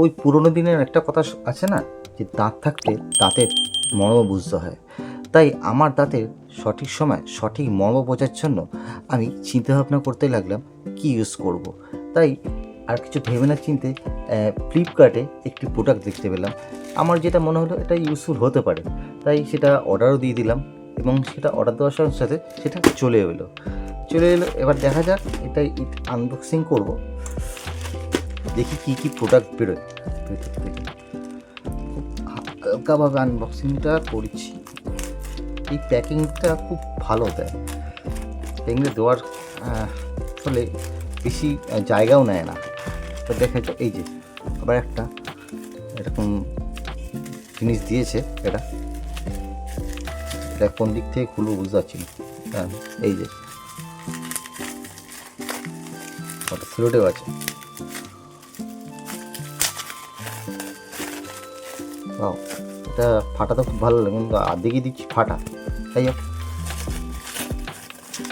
ওই পুরোনো দিনের একটা কথা আছে না, যে দাঁত থাকতে দাঁতের মর্ম বুঝতে হয়। তাই আমার দাঁতের সঠিক সময় সঠিক মর্ম বোঝার জন্য আমি চিন্তাভাবনা করতে লাগলাম, কি ইউজ করব। তাই আর কিছু ভেবে না চিনতে ফ্লিপকার্টে একটি প্রোডাক্ট দেখতে পেলাম। আমার যেটা মনে হলো এটা ইউজফুল হতে পারে। তাই সেটা অর্ডারও দিয়ে দিলাম এবং সেটা অর্ডার দেওয়ার সাথে সাথে সেটা চলে এলো। চলে এলো, এবার দেখা যাক এটাই আনবক্সিং করব। দেখি কি কি প্রোডাক্ট বেরোয়। ভেতর থেকে হালকাভাবে আনবক্সিংটা করছি। এই প্যাকিংটা খুব ভালো দেয়। প্যাকিংটা দেওয়ার ফলে বেশি জায়গাও নেয় না। তো দেখা যায় এই যে, আবার একটা এরকম জিনিস দিয়েছে এটা। এটা কোন দিক থেকে খুলবো বুঝতে পারছি না। হ্যাঁ এই যে। সিলোটেও আছে। বাও এটা ফাটা তো খুব ভালো লাগে, কিন্তু আর্ধেকই দিচ্ছি ফাটা। তাই হোক,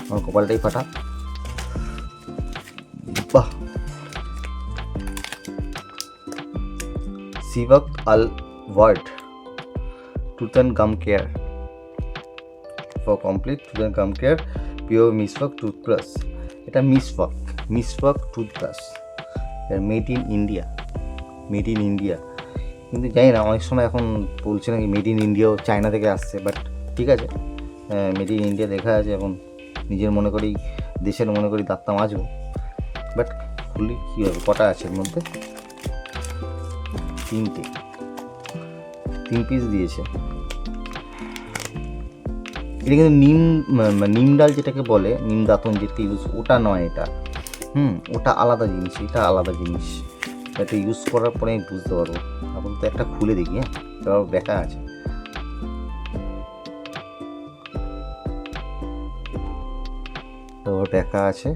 আমার কপালটাই ফাটা। বাহ! সিভাক আল word tooth and gum care. For complete tooth and gum care, pure মিসওয়াক toothbrush এটা মিসওয়াক মিসওয়াক toothbrush made in India, made in India. কিন্তু জানি না, অনেক সময় এখন বলছে নাকি মেড ইন ইন্ডিয়াও চায়না থেকে আসছে বাট ঠিক আছে। মেড ইন ইন্ডিয়া লেখা আছে এখন। নিজের মনে করি দেশের মনে করি দাঁতটা মাজবো বাট খুললি কী হবে, কটা আছে এর মধ্যে? তিনটে। তিন পিস দিয়েছে। এটা কিন্তু নিম ম- ম- নিম ডাল যেটাকে বলে, নিম দাঁতন যেটাকে ইউজ ওটা নয় এটা। হুম, ওটা আলাদা জিনিস, এটা আলাদা জিনিস। এটা ইউজ করার পরে আমি বুঝতে পারব। আপাতত একটা খুলে দেখি হ্যাঁ? এবার বেকা আছে। তারপর বেকা আছে।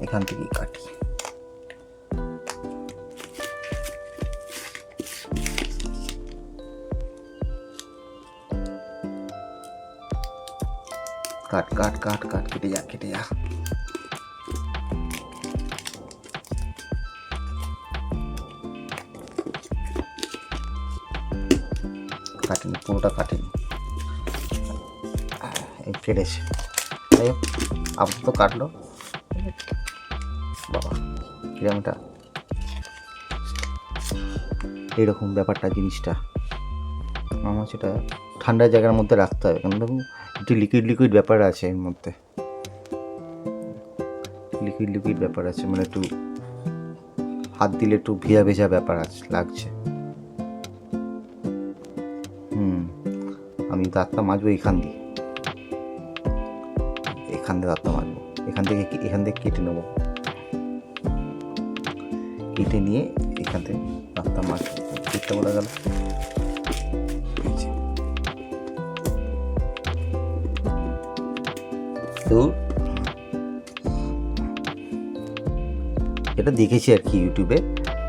এখান থেকেই কাটি। কাট কাট কাট কাট, কেটে যা কেটে যা। কাটেনি, পুরোটা কাটেনি। এই কেটেছে যাই হোক, আপাতত কাটলো। বাবা, কিরম এটা? ব্যাপারটা, জিনিসটা। আমার সেটা ঠান্ডা জায়গার মধ্যে রাখতে হবে, কারণ দেখুন একটু লিকুইড লিকুইড ব্যাপার আছে এর মধ্যে। লিকুইড লিকুইড ব্যাপার আছে মানে একটু হাত দিলে একটু ভেজা ভেজা ব্যাপার আছে, লাগছে। হুম, আমি দাঁতটা মাজবো এখান দিয়ে। এখান দিয়ে দাঁতটা মাজবো। এখান থেকে এখান থেকে কেটে নেব। কেটে নিয়ে এখান থেকে দাঁতটা মাজবো। কেটে বলা গেল। তো এটা দেখেছি আর কি ইউটিউবে।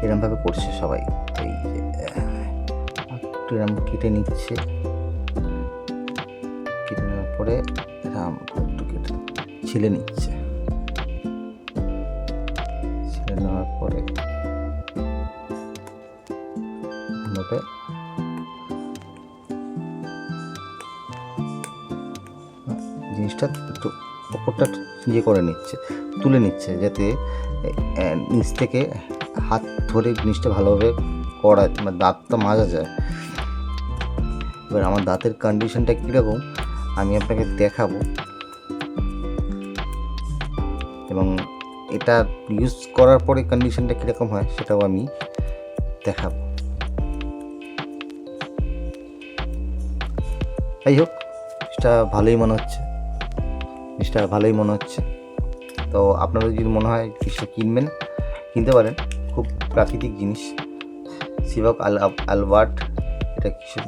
এরমভাবে করছে সবাই। এই এরম কেটে নিচ্ছে। কেটে নেওয়ার পরে এরম একটু কেটে ছিলে নিচ্ছে। ছিলে নেওয়ার পরে জিনিসটা একটু ওপরটা ইয়ে করে নিচ্ছে, তুলে নিচ্ছে যাতে নিচ থেকে হাত ধরে জিনিসটা ভালোভাবে করা মানে দাঁতটা মাজা যায়। এবার আমার দাঁতের কন্ডিশনটা কীরকম, আমি আপনাকে দেখাবো। এবং এটা ইউজ করার পরে কন্ডিশনটা কীরকম হয় সেটাও আমি দেখাবো। যাই হোক জিনিসটা ভালোই মনে হচ্ছে। জিনিসটা ভালোই মনে হচ্ছে। তো আপনারা যদি মনে হয় জিনিসটা কিনবেন, কিনতে পারেন। খুব প্রাকৃতিক জিনিস। সিভাক আল আলবার্ট এটা কিছু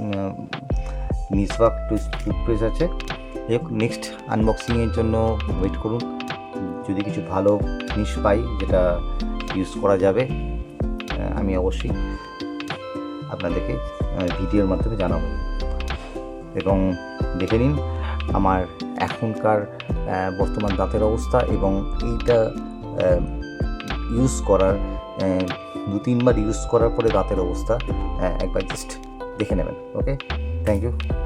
মিসওয়াক টুথপেস্ট আছে। যাই হোক নেক্সট আনবক্সিংয়ের জন্য ওয়েট করুন। যদি কিছু ভালো জিনিস পাই, যেটা ইউজ করা যাবে আমি অবশ্যই আপনাদেরকে ভিডিওর মাধ্যমে জানাব। এবং দেখে নিন, আমার এখনকার বর্তমান দাঁতের অবস্থা এবং এইটা ইউজ করার দু তিনবার ইউজ করার পরে দাঁতের অবস্থা একবার জাস্ট দেখে নেবেন ওকে থ্যাংক ইউ